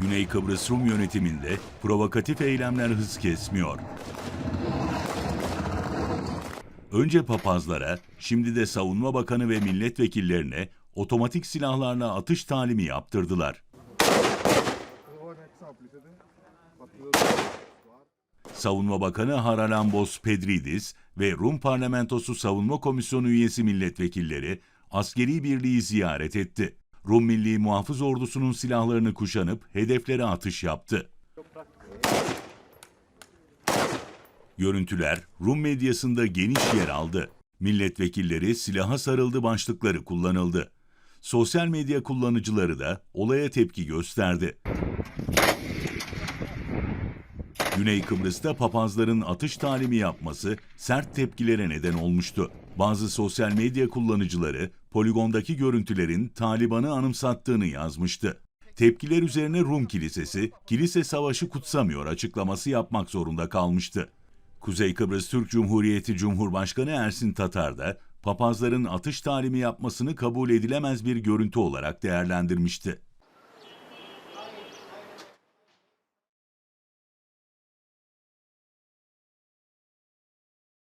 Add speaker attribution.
Speaker 1: Güney Kıbrıs Rum yönetiminde provokatif eylemler hız kesmiyor. Önce papazlara, şimdi de Savunma Bakanı ve milletvekillerine otomatik silahlarla atış talimi yaptırdılar. Savunma Bakanı Haralambos Pedridis ve Rum Parlamentosu Savunma Komisyonu üyesi milletvekilleri askeri birliği ziyaret etti. Rum Milli Muhafız Ordusu'nun silahlarını kuşanıp hedeflere atış yaptı. Görüntüler Rum medyasında geniş yer aldı. Milletvekilleri silaha sarıldı başlıkları kullanıldı. Sosyal medya kullanıcıları da olaya tepki gösterdi. Güney Kıbrıs'ta papazların atış talimi yapması sert tepkilere neden olmuştu. Bazı sosyal medya kullanıcıları poligondaki görüntülerin Taliban'ı anımsattığını yazmıştı. Tepkiler üzerine Rum Kilisesi, kilise savaşı kutsamıyor açıklaması yapmak zorunda kalmıştı. Kuzey Kıbrıs Türk Cumhuriyeti Cumhurbaşkanı Ersin Tatar da papazların atış talimi yapmasını kabul edilemez bir görüntü olarak değerlendirmişti.